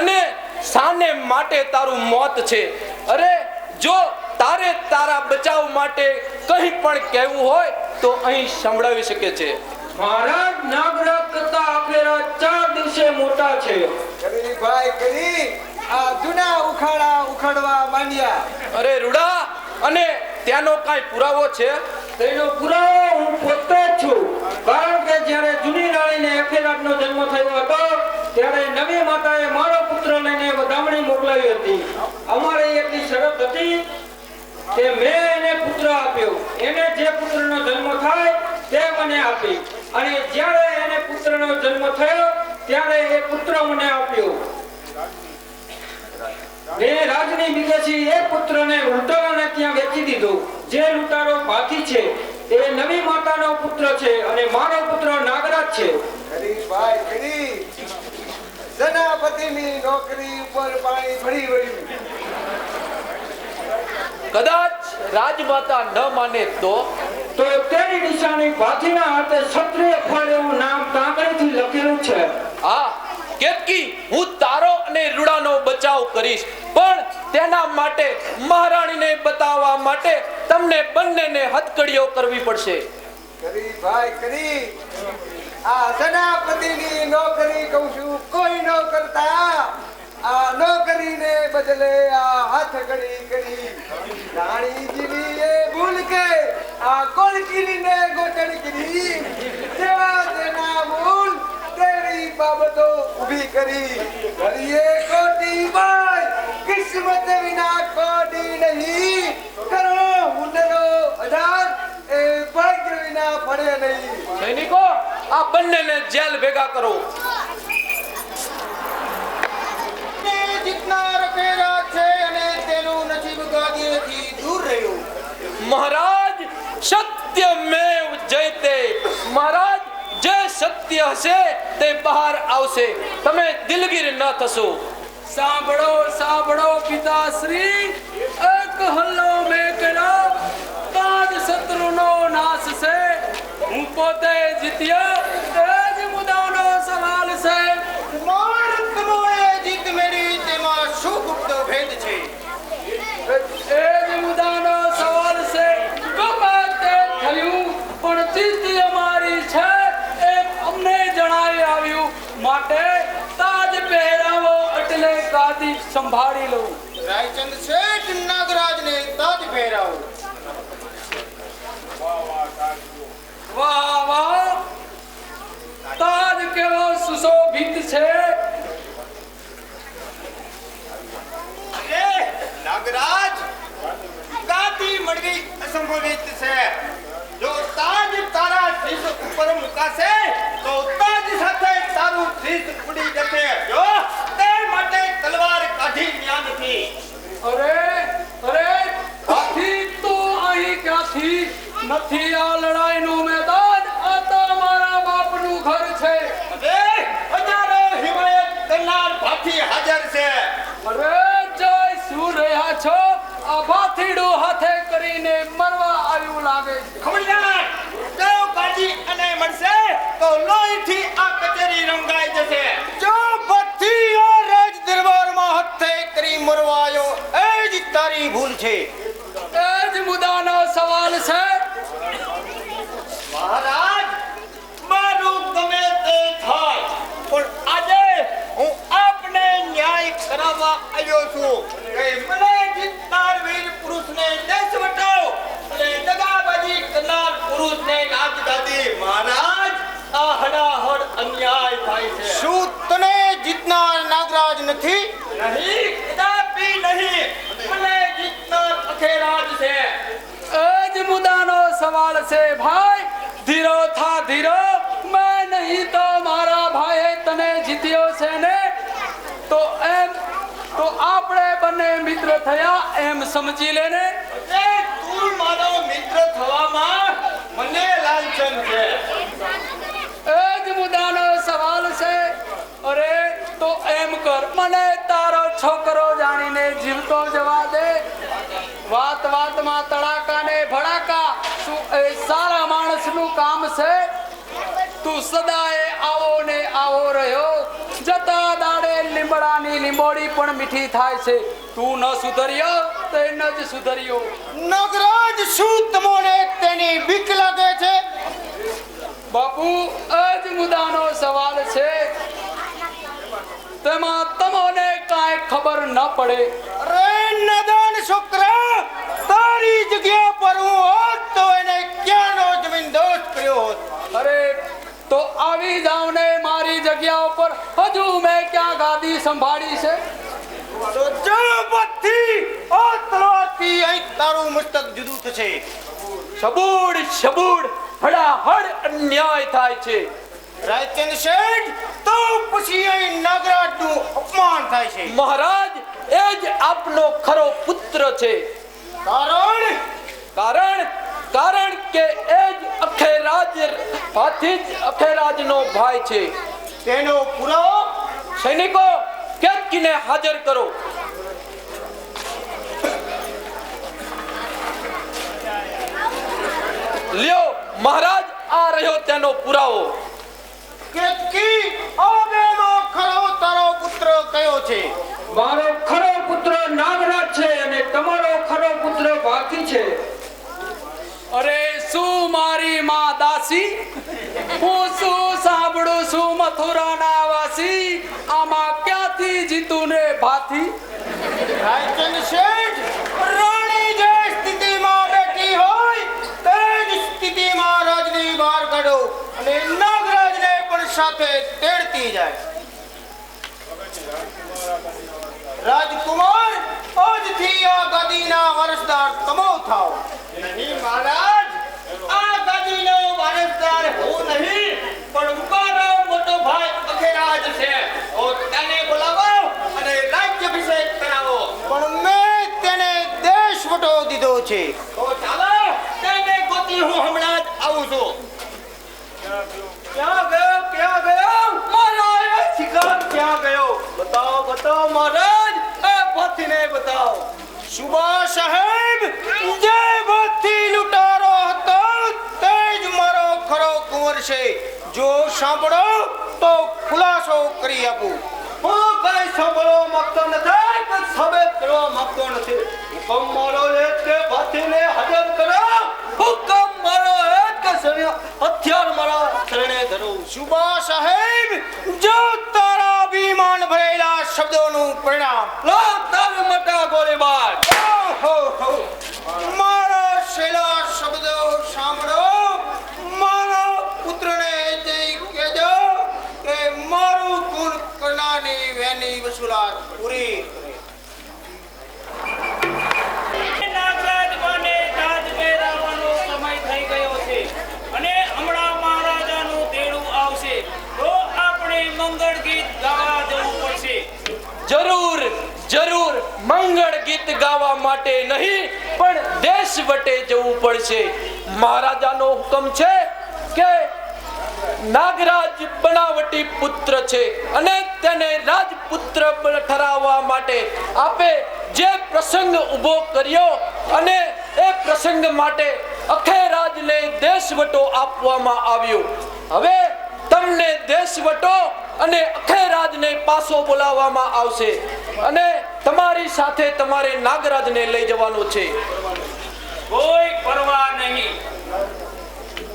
અને સાને માટે તારું મોત છે. અરે જો તારે તારા બચાવ માટે કંઈ પણ કહેવું હોય તો અહીં સંભળાવી શકે છે. મહારાજ નાગરાજ કરતા આપેલા ચાર દિવસે મોટા છે. ભાઈ કરી. આ જૂના ઉખાડા ઉખાડવા માંડ્યા. અરે રૂડા અને ત્યાંનો કાંઈ પુરાવો છે? તેનો પુરાવો હું પોતે જ છું. કારણ કે જ્યારે જૂની રાણીને અખેરાટનો જન્મ થયો હતો ત્યારે નવી માતાએ મારો પુત્ર લઈને વધામણી મોકલાવી હતી. અમારે એટલી શરત હતી કે મેં એને પુત્ર આપ્યો. એને જે પુત્રનો જન્મ થાય તે મને આપી. અને જ્યારે એને પુત્રનો જન્મ થયો, ત્યારે એ પુત્ર મને આપ્યો. મેં રાજની વિદેશી એ પુત્રને લૂંટારાને ત્યાં વેચી દીધો. જે લૂંટારો ભાથી છે, એ નવી માતાનો પુત્ર છે અને મારો પુત્ર નાગરાજ છે. સેનાપતિની નોકરી ઉપર પાણી ફરી વળ્યું. કદાચ રાજમાતા ન માને તો? તો તેની નિશાની ભાથીના હાથે ક્ષત્રિય ફળ એવું નામ કાંકરીથી લખેલું છે. આ કેતકી હું તારો અને રૂડાનો બચાવ કરીશ પણ તેના માટે મહારાણીને બતાવવા માટે તમને બંનેને હથકડીઓ કરવી પડશે. કરી ભાઈ કરી. આ સેનાપતિની નોકરી કહું છું. કોઈ નો કરતા આ નોકરીને બદલે આ હાથ ઘડી કરી રાણીજીની એ ભૂલ કે આ કોલકીલીને ગોટણ કરી જેવા તેના ભૂલ તેવી બાબતો ઊભી કરી. કરીએ કોટી બાય કિસ્મત વિના કોડી નહીં. કરો હુનરો અઢાર, એ ભાગ્ય વિના ફળે નહીં. સૈનિકો આ બંનેને જેલ ભેગા કરો. તે જીતનાર પેરા છે અને તેનું નજીબ ગાદીએથી દૂર રહ્યું. મહારાજ સત્યમેવ જયતે. મહારાજ જે સત્ય હશે તે બહાર આવશે. તમે દિલગીર ન થશો. સાંભળો સાંભળો પિતાશ્રી. એક હલ્લો મેં કર્યો. તાજ શત્રુનો નાશ છે. હું પોતે જીત્યો એ જ મુદ્દાનો સવાલ છે. માર જીત મેળવી તેમાં શું ગુપ્ત ભેદ છે. એ મુદ્દાનો સવાલ છે. ગમે તે થયું પણ જીત અમારી છે એ અમને જણાવી આવ્યું. માટે તાજ પહેરાવો એટલે ગાદી સંભાળી લઉં. રાયચંદ શેઠ નાગરાજને તાજ પહેરાવો. વાહ વાહ. તાજ કેવો સુશોભિત છે. નાગરાજ ગાદી મળવી અસંભવિત છે. જો તાજ તારા શીશ ઉપર મુકાશે તો તાજ સાથે તારું શીશ ઉડી જશે. જો તે માટે તલવાર કાઢી ન્યા નથી. અરે અરે તો અહીં ક્યાંથી? નથી આ લડાઈનું મેદાન આ તો મારા બાપનું ઘર છે હવે હજારો હિમાયત કરનાર હાજર છે. અરે જય શું રહ્યા છો? આ ભાથીડું હાથે કરીને મરવા આવ્યું લાગે છે. ખમણિયાર કયો કાજી અને મળશે તો લોહીથી આ કચેરી રંગાઈ જશે. જો છું. કે મને જીતનાર વીર પુરુષને દેશ વટાવ. અને દગાબાજી કરનાર પુરુષને રાજગાદી મહારાજ આ હડાહડ અન્યાય થાય છે. શું તને જીતનાર નાગરાજ નથી? નહીં કદાપી નહીં. મને જીતનાર અખેરાજ છે. આજ મુદ્દાનો સવાલ છે ભાઈ. ધીરો થા ધીરો. મેં નહીં તો મારા ભાઈએ તને જીત્યો છે ને? તો એમ તો આપણે બંને મિત્ર થયા એમ સમજી લેને? એ તું મારો મિત્ર થવામાં મને લાલચન છે. એ જ મુદ્દાનો સવાલ છે. અરે તો એમ કર. મને તારો છોકરો જાણીને જીવતો જવા દે. વાત વાતમાં તડાકા ને ભડાકા. શું એ સારા માણસનું કામ છે? તું સદાય આવો ને આવો રહ્યો. જતા દાડે લીમડાની લીંબોડી પણ મીઠી થાય છે. તું ન સુધર્યો તે ન જ સુધર્યો. નગરાજ શું તમોને તેની બીક લાગે છે. બાપુ આજ મુદ્દાનો સવાલ છે. તેમાં તમને કાંઈ ખબર ન પડે. અરે નદાન છોકરા તારી જગ્યા પર હું હોત તો એને ક્યાંનો જમીન દોષ કર્યો હોત? અરે તો આવી જાવ ને મારી જગ્યા ઉપર હજુ મેં ક્યાં ગાદી સંભાળી છે? તો જળપતથી આ અહીં તારું મસ્તક જુદું થશે. શબૂડ શબૂડ હડાહડ અન્યાય થાય છે. રાયચંદ શેઠ તો પછી અહીં નાગરાજનું અપમાન થાય છે. મહારાજ એ જ આપનો ખરો પુત્ર છે. કારણ? કારણ કારણ કે એ જ અખેરાજ હાથી જ અખેરાજ નો ભાઈ છે. તેનો પુરાવો સૈનિકો કેતકીને હાજર કરો. લ્યો મહારાજ આ રહ્યો તેનો પુરાવો. કેતકી આ બેમાં ખરો તારો પુત્ર કયો છે? મારો ખરો પુત્ર નાગરાજ છે અને તમારો ખરો પુત્ર ભાથી છે. અરે શું મારી માં દાસી? હું શું સાંભળું છું મથુરાના વાસી? આમાં ક્યાંથી જીતું ને ભાથી? રાયચંદ શેઠ, રાણી જે સ્થિતિમાં બેઠી હોય, તે સ્થિતિમાં રાજની બહાર અને નાગરાજને પણ સાથે તેડતી જાય. રાજકુમાર આજથી આ ગાદીના વારસદાર તમો થાઓ. નહીં મહારાજ આ ગાદીનો વારસદાર હું નહીં પણ ઉપારાવ મોટો ભાઈ અખેરાજ છે. ઓ તેને બોલાવો અને રાજ્યાભિષેક કરાવો. પણ મેં તેને દેશ વટો દીધો છે. તો ચાલો તેને ગોતી હું હમણાં જ આવું છું. ક્યાં ગયો ક્યાં ગયો? મારા શિકાર ક્યાં ગયો? બતાવો બતાવો મહારાજ. એ ભાથીને બતાવો. સુબા સાહેબ જે ભાથી લૂંટારો હતો તે જ મારો ખરો કુંવર છે. જો સાંભળો તો ખુલાસો કરી આપું. હું કઈ સાંભળવા માંગતો નથી કે સાબિત કરવા માંગતો નથી. હુકમ મારો એ તે ભાથીને હાજર કરો. હુકમ મારો એ કે હથિયાર મારા શરણે ધરો. સુબા સાહેબ જો ભરેલા શબ્દોનું પરિણામ. લો તલ મટા ગોળીબાર. હો હો. મારા શેલા શબ્દો સાંભળો. મારા પુત્રને જઈ કહેજો કે મારું ગુણ કરનારની વેની વસૂલાત પૂરી. મંગળ ગીત ગાવા જવું પડશે. જરૂર જરૂર મંગળ ગીત ગાવા માટે નહીં, પણ દેશ વટે જવું પડશે. મહારાજાનો હુકમ છે કે નાગરાજ બનાવટી પુત્ર છે અને તેને રાજપુત્ર ઠરાવવા માટે આપે જે પ્રસંગ ઊભો કર્યો અને એ પ્રસંગ માટે અખેરાજને દેશવટો આપવામાં આવ્યો. હવે તમને દેશવટો અને અખેરાજને પાછો બોલાવવામાં આવશે. અને તમારી સાથે તમારે નાગરાજને લઈ જવાનો છે. કોઈ પરવા નહીં.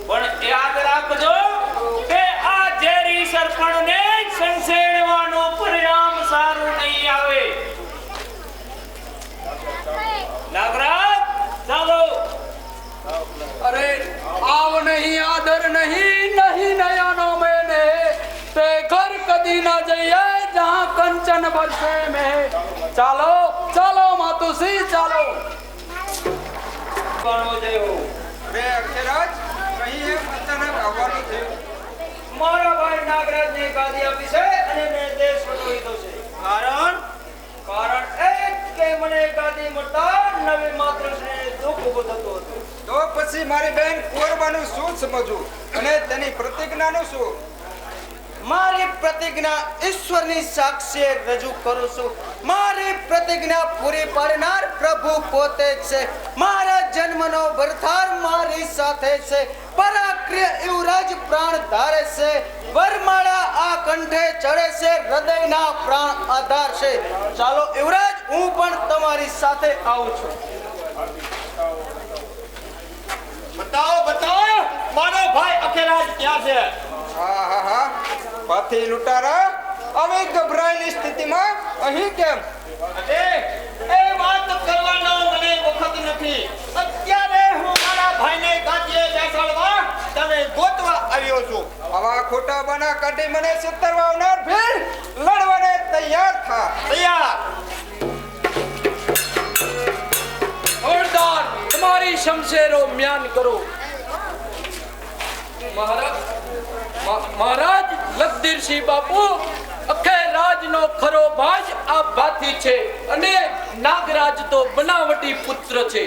પણ યાદ રાખજો કે આ ઝેરી સરપણને સંસેડવાનું પરિણામ સારું નહીં આવે. નાગરાજ ચાલો અરે આવ નહીં આદર નહીં નહીં નયનો મેને તે ઘર કદી ના જઈએ જહાં કંચન બરસે મેં. ચાલો ચાલો માતુસી ચાલો. મારા ભાઈ નાગરાજ ને ગાદી આપી છે અને મેં દેશ લીધો છે. કારણ? કારણ એ કે મને ગાદી મળતા નવી માતૃશ્રી દુઃખ ઊભું થતું હતું. તો પછી મારી બેન કોરબાનું શું સમજવું? અને તેની પ્રતિજ્ઞાનું શું? મારી પ્રતિજ્ઞા ઈશ્વરની સાક્ષીએ રજૂ કરું છું. મારી પ્રતિજ્ઞા પૂરી પાડનાર પ્રભુ પોતે છે. મારા જન્મનો વરથાર મારી સાથે છે. પરાક્રિય યુવરાજ પ્રાણ ધારે છે. વરમાળા આ કંઠે ચડે છે. હૃદયના પ્રાણ આધાર છે. ચાલો યુવરાજ, હું પણ તમારી સાથે આવું છું. બતાવો બતાવો. મારો ભાઈ અખેરાજ ક્યાં છે? હા હા હા. પાથી લૂંટારા? અમે ગભરાયેલી સ્થિતિમાં અહીં કેમ? એ વાત કરવાનો મને વખત નથી. અત્યારે હું મારા ભાઈને ગાદીએ બેસાડવા તને ગોતવા આવ્યો છું. આવા ખોટા બના કાઢી મને સિત્તરવા આવનાર ભીડ લડવાને તૈયાર થા. તૈયાર. તમારી શમશેરો મ્યાન કરો. મહારાજ મહારાજ લખદીરસિંહ બાપુ અખે રાજનો ખરો ભાજ આ ભાથી છે અને નાગરાજ તો બનાવટી પુત્ર છે.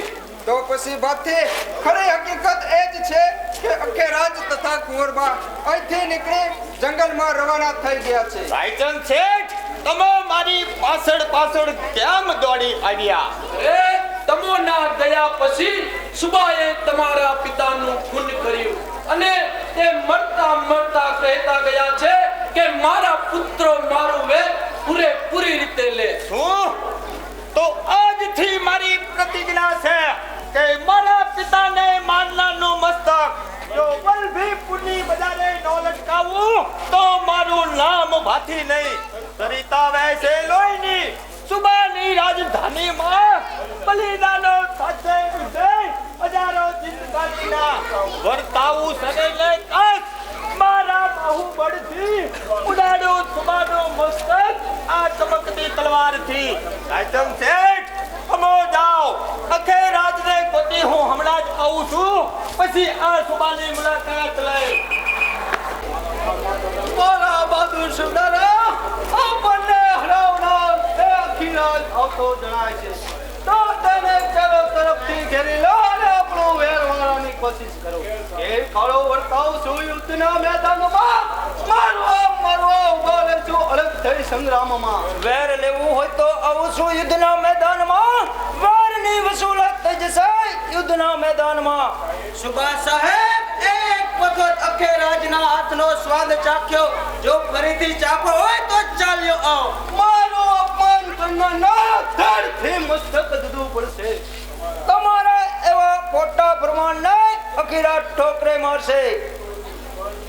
તો પછી ભાથી ખરી હકીકત એ જ છે કે અખે રાજ તથા કુંવરબા અહીંથી નીકળી જંગલમાં રવાના થઈ ગયા છે. રાયચંદ શેઠ તમે મારી પાછળ પાછળ કેમ દોડી આવ્યા? એ તમોના ગયા પછી સુબાએ તમારા પિતાનું ખૂન કર્યું અને તે મરતા મરતા કહેતા ગયા છે કે મારા પુત્રો મારું વેદ પૂરેપૂરી રીતે લે. શું? તો આજથી મારી પ્રતિજ્ઞા છે કે મારા પિતાને મારનારનું મસ્તક જો વલભી પુની બજારે નો લટકાવું, તો મારું નામ ભાથી નહીં. સરિતા વહેશે લોહીની, સુબાની રાજધાનીમાં. બલિદાનો સાથે હજારો જિંદગીના વર્તાવું સદૈને કસ મારા બાહુબળથી ઉડાડું સુબાનો મસ્તક આ ચમકતી આઈટમ શેઠ અમો જાઓ અખે રાજને ગોતી હું હમણાં જ આવું છું પછી આ સુબાની મુલાકાત લઈ મારા બહાદુર સુધારા આપણને હરાવનાર આખી રાત આવતો જણાય છે તો તેને ચારો તરફથી ઘેરી લો અને આપણો વેર વાળવાની કોશિશ કરો। એ કાળો વર્તાવ છું યુદ્ધના મેદાનમાં, મારવા રહેજો અલગ થઈ સંગ્રામમાં. વેર લેવું હોય તો આવું શું યુદ્ધના મેદાનમાં. વારની વસૂલાત થઈ જશે યુદ્ધના મેદાનમાં. સુભાષ સાહેબ એક વખત અખે રાજના હાથનો સ્વાદ ચાખ્યો. જો ફરીથી ચાખો હોય તો ચાલ્યો આવ. મારો અપમાન કરનાર ધડથી મસ્તક દીધું પડશે. તમારા એવા ખોટા પ્રમાણ નહીં અખીરા ઠોકરે મારશે.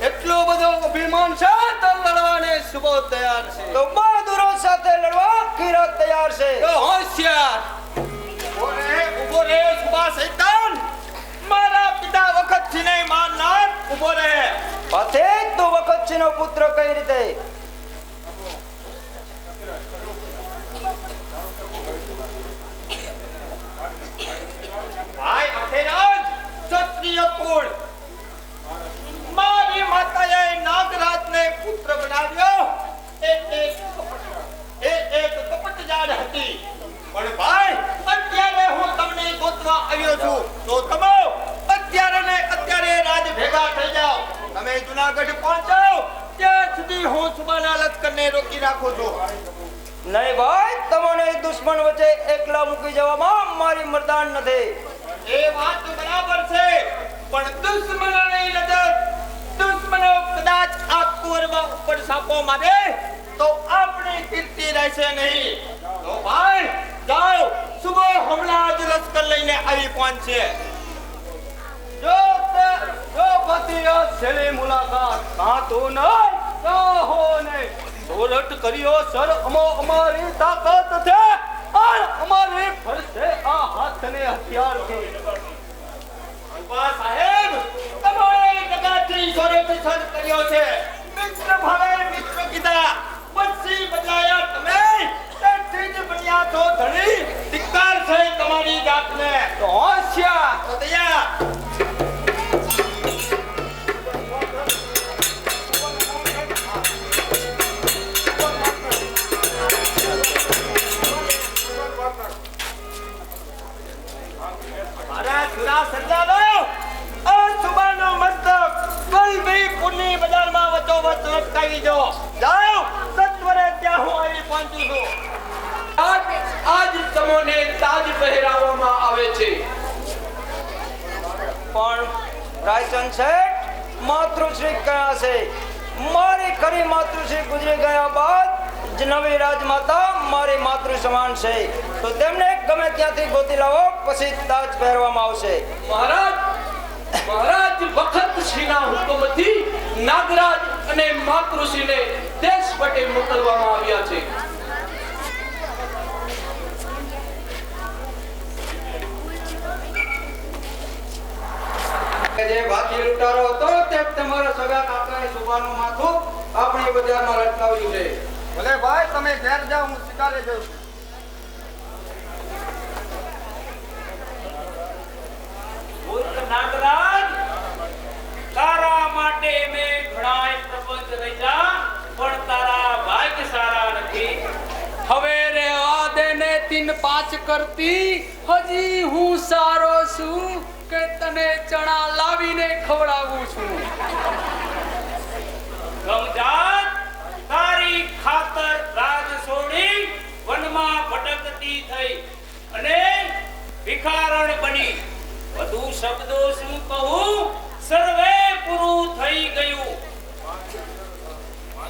એટલો બધો અભિમાન છે તો લડવાને સુબો તૈયાર છે. તો બહાદુરો સાથે લડવા અખીરા તૈયાર છે. તો હોશિયાર. ઊભો રહે ઊભો રે સુબા શૈતાન. મારા પિતા વખતથી નહીં માનનાર ઊભો રહે. પાથે તું વખત નો પુત્ર કઈ રીતે? ભાઈ અખેરાજ ક્ષત્રિય કુળ મારી માતાએ પુત્ર બનાવ્યો. એ એક કપટ- એ એક કપટજાળ હતી. પણ ભાઈ અત્યારે હું તમને ગોતવા આવ્યો છું. તો તમે અત્યારે ને અત્યારે રાજ ભેગા થઈ જાઓ. તમે જુનાગઢ પહોંચો. ત્યાં સુધી હું સુબાના લશ્કરને રોકી રાખું છું. નહીં ભાઈ તમને દુશ્મન વચ્ચે એકલા મૂકી જવામાં મારી મરદાન નથી. એ વાત બરાબર છે. પણ દુશ્મનોની નજર દુશ્મનો કદાચ આ કુંવરબા ઉપર સાપો મારે તો આપણી કીર્તિ રહેશે નહીં. તો ભાઈ, જાઓ સુબહ હમણાં જ લશ્કર લઈને આવી પહોંચશે જો જો પતિઓ છેલી મુલાકાત કાતો નહીં કહો નહીં સોરઠ કર્યો સર, અમો અમારી તાકાત છે. અને અમારી ફરશે આ હાથને હથિયારથી. સાહેબ તમારે સોરેથી સર કર્યો છે. ખરી ગુજરી ગયા બાદ નવી રાજમાતા મારી માતૃ સમાન છે. તો તેમને ગમે ત્યાંથી ગોતી લાવો પછી તાજ પહેરવામાં આવશે. મહારાજ મહારાજ વખત શ્રીના હુકમથી નાગરાજ અને માતૃશ્રીને દેશ માટે મોકલવામાં આવ્યા છે. જે ભાતી લૂંટારો હતો તે તમારા સગા કાકાએ સુભાનું માથું આપણી બજારમાં લટકાવ્યું છે. ભલે ભાઈ તમે ઘેર જાઓ હું શિકારે જઉં તારા માટે મેં પણ તારા ભાગ્ય સારા નથી. હવે રેવા દે ને તીન પાંચ કરતી હજી હું સારો છું કે તને ચણા લાવીને ખવડાવું છું.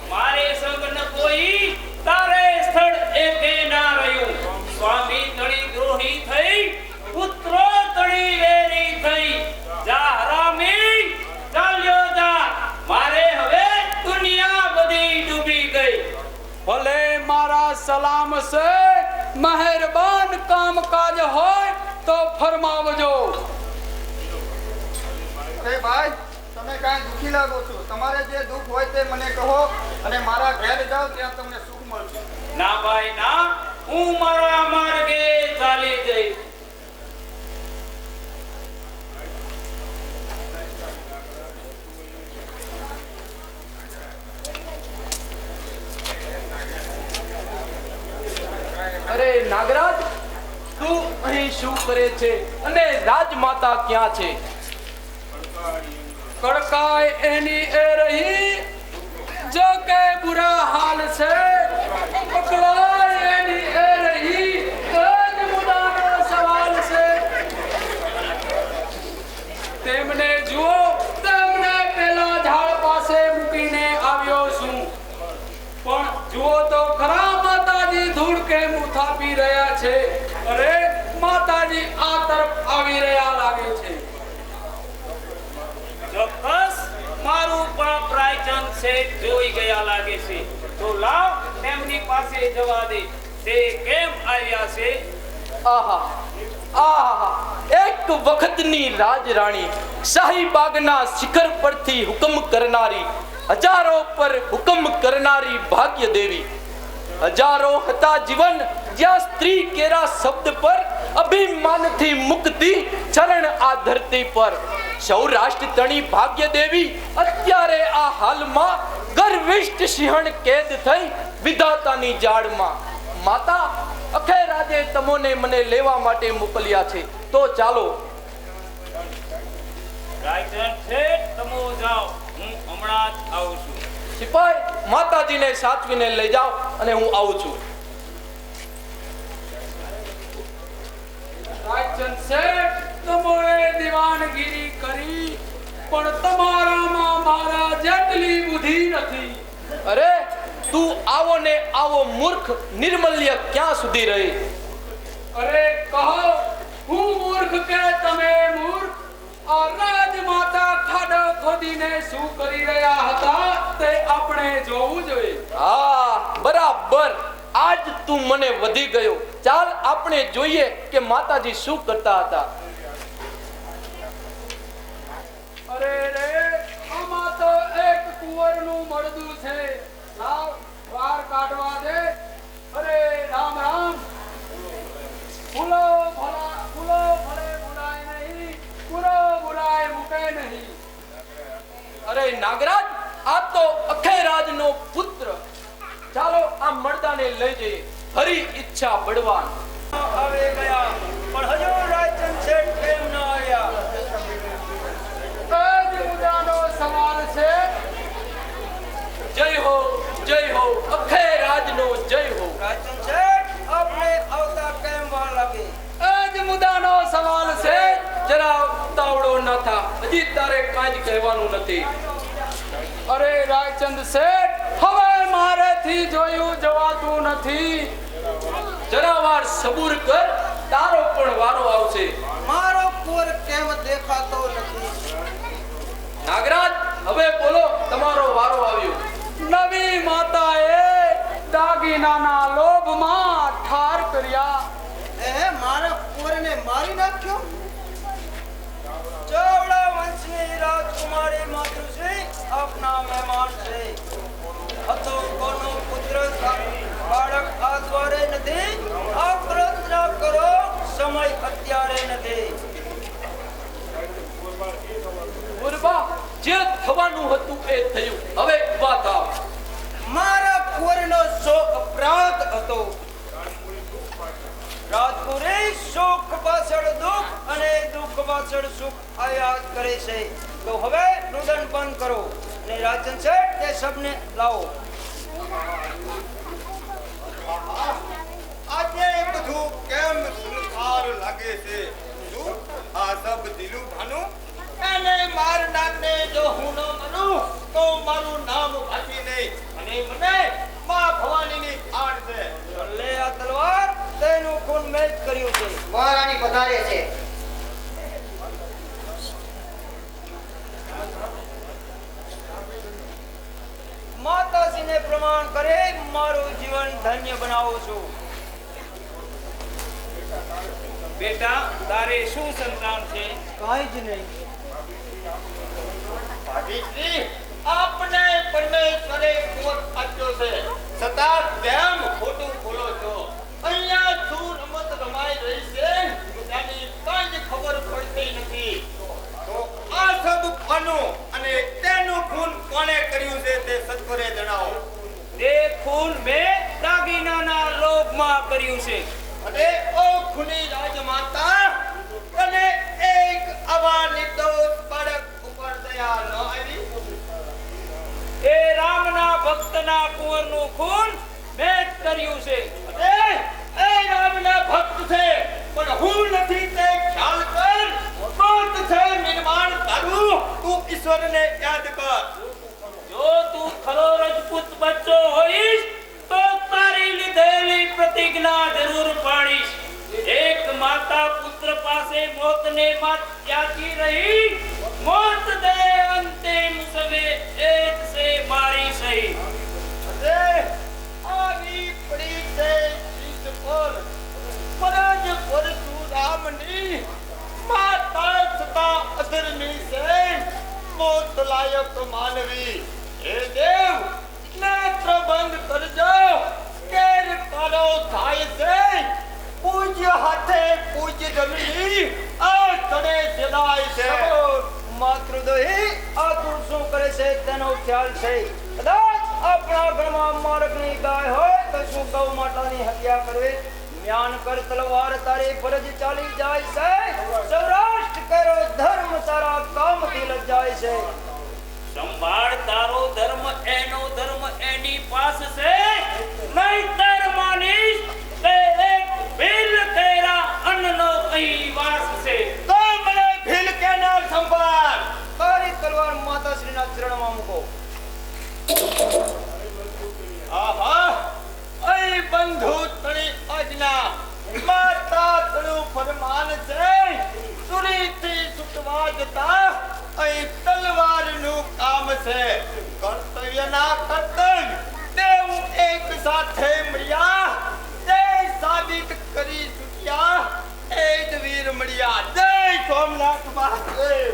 મારે સંગ કોઈ, તારે સ્થળ એકે ના રહ્યું. સ્વામી તળી દ્રોહી થઈ, પુત્રો તળી વેરી થઈ. જા હરામી મારે હવે દુનિયા બધી ડૂબી ગઈ ભલે મારા સલામ છે મહેરબાન કામકાજ હોય તો ફરમાવજો. અરે ભાઈ તમે કાંઈ દુખી લાગો છો. તમારે જે દુઃખ હોય તે મને કહો અને મારા ઘેર જાઓ ત્યાં તમને સુખ મળશે. ના ભાઈ ના. હું મારા માર્ગે ચાલી જઈશ. અરે નાગરાજ, તું અહીં શું કરે છે? અને રાજમાતા ક્યાં છે? કડકાય એની એ રહી, જો કે બુરા હાલ છે. પકડાય એની એ રહી સવાલ છે. તેમને જુઓ, તેમને પેલા ઝાડ પાસે મૂકીને આવ્યો છું. પણ જુઓ તો કેમ ઉથાપી રહ્યા છે. અરે માતાજી આ તરફ આવી રહ્યા લાગે છે. ચોક્કસ મારું પાપ રાયચંદ છે જોઈ ગયા લાગે છે. તો લાવ તેમની પાસે જવા દે. તે કેમ આવ્યા છે? આહા આહા એક વખતની રાજરાણી શાહીબાગના શિખર પરથી હુકમ કરનારી હજારો પર હુકમ કરનારી ભાગ્ય દેવી હજારો હતા જીવન જ્યાં સ્ત્રી કેરા શબ્દ પર અભિમાનથી મુક્તિ ચરણ આ ધરતી પર. સૌરાષ્ટ્ર તણી ભાગ્ય દેવી અત્યારે આ હાલમાં ગર્વિષ્ઠ સિંહણ કેદ થઈ વિધાતાની જાળમાં. માતા અખેરાજે તમોને મને લેવા માટે મોકલ્યા છે. તો ચાલો. રાજન છે, તમો જાઓ. હું હમણાં જ આવું છું. સિપાઈ માતાજીને સાચવીને લઈ જાઓ અને હું આવું છું. રાજચંદ શેઠ તમોએ દીવાનગીરી કરી પણ તમારામાં મારા જેટલી બુદ્ધિ નથી. અરે તું આવો ને આવો મૂર્ખ નિર્મલ્ય ક્યાં સુધી રહી? અરે કહો હું મૂર્ખ કે તમે મૂર્ખ? આ રાજમાતા ખાડો ખોદીને શું કરી રહ્યા હતા તે આપણે જોવું જોઈએ. હા, બરાબર. આજ તું મને વધી ગયો. ચાલ આપણે જોઈએ કે માતાજી શું કરતા હતા અરે રે આમાં તો એક કુંવરનું મળદું છે લાવ વાર કાઢવા દે અરે રામ રામ ફૂલો ભલા ફૂલો ભલે ભૂલાય નહીં પૂરો ભૂલાય મૂકે નહીં અરે નાગરાજ આ તો અખેરાજનો પુત્ર ચાલો આ મર્દાને લઈ જઈએ હરી ઈચ્છા બળવાન આવી ગયા પણ હજુ રાયચંદ શેઠ કેમ ન આવ્યા એ જ મુદ્દાનો સવાલ છે જય હો જય હો અખેરાજનો જય હો રાયચંદ શેઠ આપણે આવતા કેમ વાર લાગી એ જ મુદ્દાનો સવાલ છે જરા ઉતાવળો ન થા હજી તારે કહેવાનું નથી અરે રાયચંદ શેઠ હવે જોયું જવાતું નથી. જરા વાર સબૂર કર તારો પણ વારો આવશે. મારો કુંવર કેમ દેખાતો નથી? નાગરાજ હવે બોલો તમારો વારો આવ્યો. નવી માતાએ દાગીનાના લોભમાં ઠાર કર્યા. એ મારા કુંવરને મારી નાખ્યો? ચોવડા વંશની રાજકુમારી માતૃશ્રી આપના મહેમાન છે. હતો કોનો બાળક આ દ્વારે નથી આક્રોશ ના કરો સમય અત્યારે નથી. ઉર્બા જે થવાનું હતું એ થયું. હવે ઊભા થાવ મારા કુંવરનો શોક અપરાધ હતો. રાજપુરી સુખ પાછળ દુઃખ અને દુઃખ પાછળ સુખ આયાત કરે છે. તો હવે રુદન બંધ કરો અને રાજન શેઠ તે સબને લાવો. આજે બધું કેમ સુનસાર લાગે છે? શું? આ સબ દિલુ ભાનું? એને મારનારને જો હું ન માનું તો મારું નામ ભાજી નહીં અને મને માં ભવાનીની આડ છે. લે આ તલવાર તેનું ખૂન મેં કર્યું છે. મહારાણી પધારે છે. માતાજીને પ્રમાણ કરે મારું જીવન ધન્ય બનાવું છું. બેટા તારે શું સંતાન છે? કાંઈ જ નહીં. આપને પરમેશ્વરે કોટ આપ્યો છે. છતાં કેમ ખોટું બોલો છો. અહીંયા શું રમત રમાઈ રહી છે. તેની કઈ જ ખબર પડતી નથી. તો આ સબ ભાનું અને તેનું ખૂન કોણે કર્યું છે તે સત્વરે જણાવો. તે ખૂન મે દાગીનાના લોભમાં કર્યું છે. અને ઓ ખૂની રાજમાતા અને એક આવા નિર્દોષ બાળક ઉપર દયા ન આવી. એ રામના ભક્તના કુંવરનું ખૂન મે કર્યું છે. અને એ રામના ભક્ત છે પણ હું નથી તે ખ્યાલ કર. ભક્ત છે નિર્માણ તારું. તું ઈશ્વરને યાદ કર. જો તું ખરો રજપૂત બચ્ચો હોઈશ, તો તારી પ્રતિજ્ઞા જરૂર પાડીશ. એક માતા પુત્ર પાસે મોતને માત ત્યાગી રહી, મોત દે અંતિમ સવે એ સે મારી સહી. અરે, આવી પડી છે શીશ પર. પરજ પરશુરામની માતા છતાં અધરની છે મોત લાયક માનવી હે દેવ નેત્ર બંધ કરજો કેર કાળો થાય છે પૂજ્ય હાથે પૂજ્ય જમીની આ તને જણાય છે માતૃદોહી આ તું શું કરે છે તેનો ખ્યાલ છે. કદાચ આપણા ઘરમાં માર્ગની ગાય હોય તો શું ગૌ માતાની હત્યા કરવી? જ્ઞાન કર તલવાર તારી ફરજ ચાલી જાય છે. સૌરાષ્ટ્ર કરો ધર્મ તારા કામથી લજાય છે. સંભાળ તારો ધર્મ એનો ધર્મ એની પાસ છે. નહીતર માનીશ તે એક ભીલ તેરા અન્નનો અહીં વાસ છે. તો મને ભીલ કે ના સંભાળ. તારી તલવાર માતાશ્રીના ચરણમાં મૂકો. બંધુ તણી આજ્ઞા માતા તણુ ફરમાન છે. સુરીથી છૂટવા જતા અહીં તલવારનું કામ છે. કર્તવ્યના કર્તવ્ય દેવ એક સાથે મળ્યા. જય સાબિત કરી ચૂક્યા. એ જ વીર મળ્યા. જય સોમનાથ મહાદેવ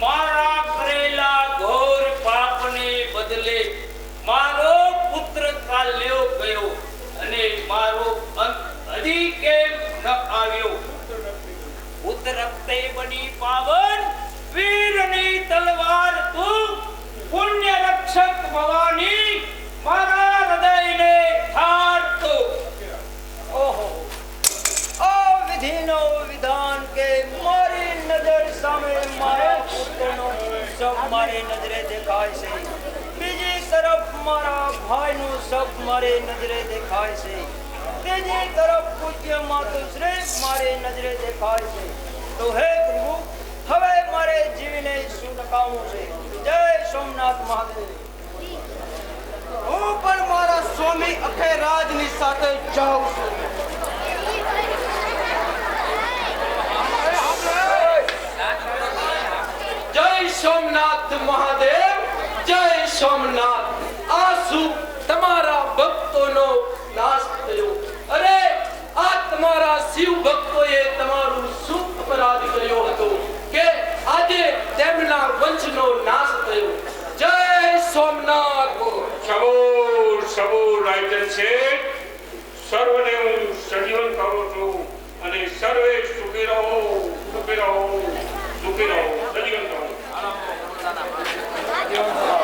મારા કરેલા ઘોર પાપને બદલે મારો પુત્ર ચાલ્યો ગયો અને મારો અંત હજી કેમ ન આવ્યો પુત્ર રક્તે બની પાવન વીરની તલવાર તું પુણ્ય રક્ષક ભવાની મારા હૃદયને ઠાર તો ઓહો આ વિધિનો વિધાન કે મારી નજર સામે મારા પુત્રનો શબ મારી નજરે દેખાય છે. બીજી તરફ મારા ભાઈનું શબ મારી નજરે દેખાય છે. ત્રીજી તરફ પૂજ્ય માતુશ્રી મારી નજરે દેખાય છે. તો હે પ્રભુ, હવે મારે જીવીને શું નકામું છે. જય સોમનાથ મહાદેવ. હું પણ મારા સ્વામી અખેરાજની સાથે જાઉં છું જય સોમનાથ મહાદેવ, જય સોમનાથ. આ શું તમારા ભક્તોનો નાશ થયો. અરે, આ તમારા શિવ ભક્તોએ તમારું શું અપરાધ કર્યો હતો કે આજે તેમના વંશનો નાશ થયો. જય સોમનાથ. સબૂર સબૂર રાજન છે સર્વને હું સજીવન કરું છું અને સર્વે સુખી રહો સુખી રહો સુખી રહો, સજીવન કહો